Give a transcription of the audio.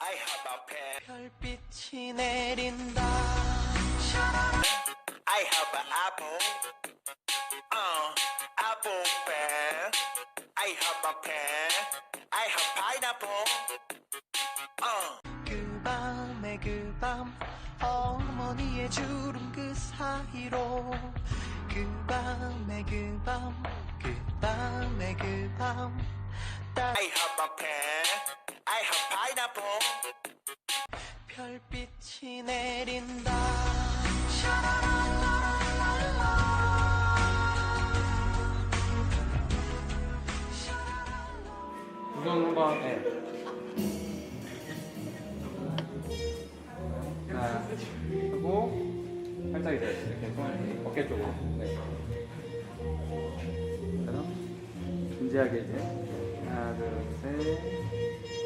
my pen. 별빛이 내린다 I have an apple. Uh, apple pen. I have a pen. I have pineapple. Uh. 그 밤에 그밤 어머니의 주름 그 사이로 그 밤에 그밤 그 밤에 그밤 I have a pen. 별빛이 내린다 우선 한번 네. 하나 하고 살짝 이제 이렇게 손 어깨 쪽으로 네. 그래서 진지하게 이제 하나 둘셋